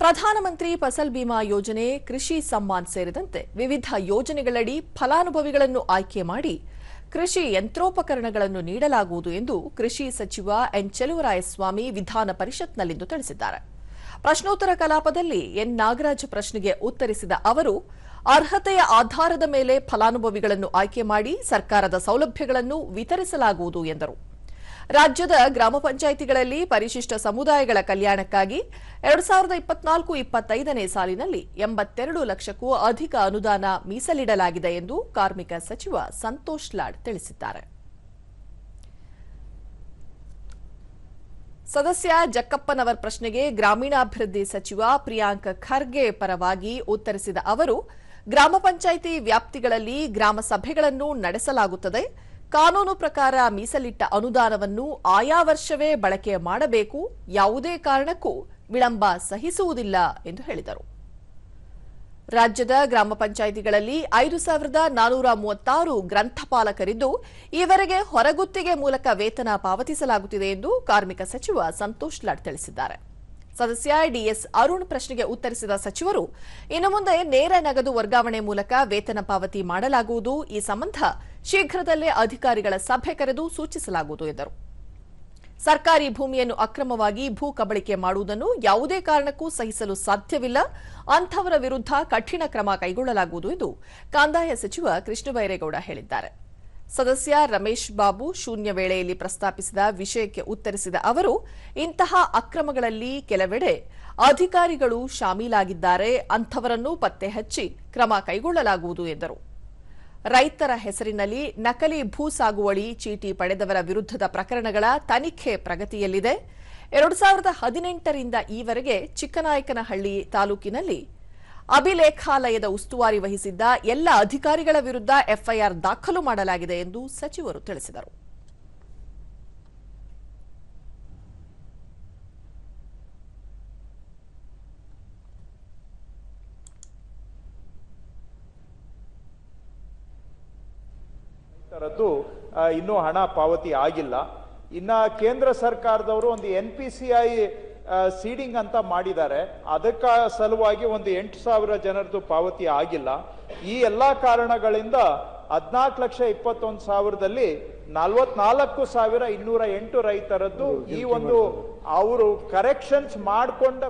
ಪ್ರಧಾನಮಂತ್ರಿ ಫಸಲ್ ಬಿಮಾ ಯೋಜನೆ, ಕೃಷಿ ಸಮ್ಮಾನ್ ಸೇರಿದಂತೆ ವಿವಿಧ ಯೋಜನೆಗಳಡಿ ಫಲಾನುಭವಿಗಳನ್ನು ಆಯ್ಕೆ ಮಾಡಿ ಕೃಷಿ ಯಂತ್ರೋಪಕರಣಗಳನ್ನು ನೀಡಲಾಗುವುದು ಎಂದು ಕೃಷಿ ಸಚಿವ ಎನ್ ಚೆಲುವರಾಯಸ್ವಾಮಿ ವಿಧಾನ ಪರಿಷತ್ನಲ್ಲಿಂದು ತಿಳಿಸಿದ್ದಾರೆ. ಪ್ರಶ್ನೋತ್ತರ ಕಲಾಪದಲ್ಲಿ ಎನ್ ನಾಗರಾಜ್ ಪ್ರಶ್ನೆಗೆ ಉತ್ತರಿಸಿದ ಅವರು, ಅರ್ಹತೆಯ ಆಧಾರದ ಮೇಲೆ ಫಲಾನುಭವಿಗಳನ್ನು ಆಯ್ಕೆ ಮಾಡಿ ಸರ್ಕಾರದ ಸೌಲಭ್ಯಗಳನ್ನು ವಿತರಿಸಲಾಗುವುದು ಎಂದರು. ರಾಜ್ಯದ ಗ್ರಾಮ ಪಂಚಾಯಿತಿಗಳಲ್ಲಿ ಪರಿಶಿಷ್ಟ ಸಮುದಾಯಗಳ ಕಲ್ಯಾಣಕ್ಕಾಗಿ ಎರಡು ಸಾವಿರದ ಇಪ್ಪತ್ನಾಲ್ಕು ಇಪ್ಪತ್ತೈದನೇ ಸಾಲಿನಲ್ಲಿ ಎಂಬತ್ತೆರಡು ಲಕ್ಷಕ್ಕೂ ಅಧಿಕ ಅನುದಾನ ಮೀಸಲಿಡಲಾಗಿದೆ ಎಂದು ಕಾರ್ಮಿಕ ಸಚಿವ ಸಂತೋಷ್ ಲಾಡ್ ತಿಳಿಸಿದ್ದಾರೆ. ಸದಸ್ಯ ಜಕ್ಕಪ್ಪನವರ್ ಪ್ರಶ್ನೆಗೆ ಗ್ರಾಮೀಣಾಭಿವೃದ್ಧಿ ಸಚಿವ ಪ್ರಿಯಾಂಕ್ ಖರ್ಗೆ ಪರವಾಗಿ ಉತ್ತರಿಸಿದ ಅವರು, ಗ್ರಾಮ ಪಂಚಾಯಿತಿ ವ್ಯಾಪ್ತಿಗಳಲ್ಲಿ ಗ್ರಾಮ ಸಭೆಗಳನ್ನು ನಡೆಸಲಾಗುತ್ತದೆ. ಕಾನೂನು ಪ್ರಕಾರ ಮೀಸಲಿಟ್ಟ ಅನುದಾನವನ್ನು ಆಯಾ ವರ್ಷವೇ ಬಳಕೆ ಮಾಡಬೇಕು. ಯಾವುದೇ ಕಾರಣಕ್ಕೂ ವಿಳಂಬ ಸಹಿಸುವುದಿಲ್ಲ ಎಂದು ಹೇಳಿದರು. ರಾಜ್ಯದ ಗ್ರಾಮ ಪಂಚಾಯಿತಿಗಳಲ್ಲಿ ಐದು ಸಾವಿರದ ನಾನೂರ ಮೂವತ್ತಾರು ಗ್ರಂಥಪಾಲಕರಿದ್ದು, ಈವರೆಗೆ ಹೊರಗುತ್ತಿಗೆ ಮೂಲಕ ವೇತನ ಪಾವತಿಸಲಾಗುತ್ತಿದೆ ಎಂದು ಕಾರ್ಮಿಕ ಸಚಿವ ಸಂತೋಷ್ ಲಾಡ್ ತಿಳಿಸಿದ್ದಾರೆ. ಸದಸ್ಯ ಡಿಎಸ್ ಅರುಣ್ ಪ್ರಶ್ನೆಗೆ ಉತ್ತರಿಸಿದ ಸಚಿವರು, ಇನ್ನು ಮುಂದೆ ನೇರ ನಗದು ವರ್ಗಾವಣೆ ಮೂಲಕ ವೇತನ ಪಾವತಿ ಮಾಡಲಾಗುವುದು. ಈ ಸಂಬಂಧ ಶೀಘ್ರದಲ್ಲೇ ಅಧಿಕಾರಿಗಳ ಸಭೆ ಕರೆದು ಸೂಚಿಸಲಾಗುವುದು ಎಂದರು. ಸರ್ಕಾರಿ ಭೂಮಿಯನ್ನು ಅಕ್ರಮವಾಗಿ ಭೂ ಕಬಳಿಕೆ ಮಾಡುವುದನ್ನು ಯಾವುದೇ ಕಾರಣಕ್ಕೂ ಸಹಿಸಲು ಸಾಧ್ಯವಿಲ್ಲ. ಅಂಥವರ ವಿರುದ್ಧ ಕಠಿಣ ಕ್ರಮ ಕೈಗೊಳ್ಳಲಾಗುವುದು ಎಂದು ಕಂದಾಯ ಸಚಿವ ಕೃಷ್ಣ ಬೈರೇಗೌಡ ಹೇಳಿದ್ದಾರೆ. ಸದಸ್ಯ ರಮೇಶ್ ಬಾಬು ಶೂನ್ಯ ವೇಳೆಯಲ್ಲಿ ಪ್ರಸ್ತಾಪಿಸಿದ ವಿಷಯಕ್ಕೆ ಉತ್ತರಿಸಿದ ಅವರು, ಇಂತಹ ಅಕ್ರಮಗಳಲ್ಲಿ ಕೆಲವೆಡೆ ಅಧಿಕಾರಿಗಳು ಶಾಮೀಲಾಗಿದ್ದಾರೆ. ಅಂಥವರನ್ನು ಪತ್ತೆ ಹಚ್ಚಿ ಕ್ರಮ ಕೈಗೊಳ್ಳಲಾಗುವುದು ಎಂದರು. ರೈತರ ಹೆಸರಿನಲ್ಲಿ ನಕಲಿ ಭೂ ಸಾಗುವಳಿ ಚೀಟಿ ಪಡೆದವರ ವಿರುದ್ಧದ ಪ್ರಕರಣಗಳ ತನಿಖೆ ಪ್ರಗತಿಯಲ್ಲಿದೆ. ಎರಡು ಸಾವಿರದ ಹದಿನೆಂಟರಿಂದ ಈವರೆಗೆ ಚಿಕ್ಕನಾಯಕನಹಳ್ಳಿ ತಾಲೂಕಿನಲ್ಲಿ ಅಭಿಲೇಖಾಲಯದ ಉಸ್ತುವಾರಿ ವಹಿಸಿದ್ದ ಎಲ್ಲ ಅಧಿಕಾರಿಗಳ ವಿರುದ್ಧ ಎಫ್ಐಆರ್ ದಾಖಲು ಮಾಡಲಾಗಿದೆ ಎಂದು ಸಚಿವರು ತಿಳಿಸಿದರು. ತರದ್ದು ಆ, ಇನ್ನೂ ಹಣ ಪಾವತಿ ಆಗಿಲ್ಲ. ಇನ್ನ ಕೇಂದ್ರ ಸರ್ಕಾರದವರು ಒಂದು N P C I seeding ಅಂತ ಮಾಡಿದ್ದಾರೆ. ಅದಕ್ಕ ಸಲುವಾಗಿ ಒಂದು ಎಂಟು ಸಾವಿರ ಜನರದ್ದು ಪಾವತಿ ಆಗಿಲ್ಲ. ಈ ಎಲ್ಲಾ ಕಾರಣಗಳಿಂದ ಹದಿನಾಲ್ಕು ಲಕ್ಷ ಇಪ್ಪತ್ತೊಂದು ಸಾವಿರದಲ್ಲಿ ನಲ್ವತ್ನಾಲ್ಕು ಸಾವಿರ ಇನ್ನೂರ ಎಂಟು ರೈತರದ್ದು ಈ ಒಂದು ಅವರು ಕರೆಕ್ಷನ್ಸ್ ಮಾಡಿಕೊಂಡ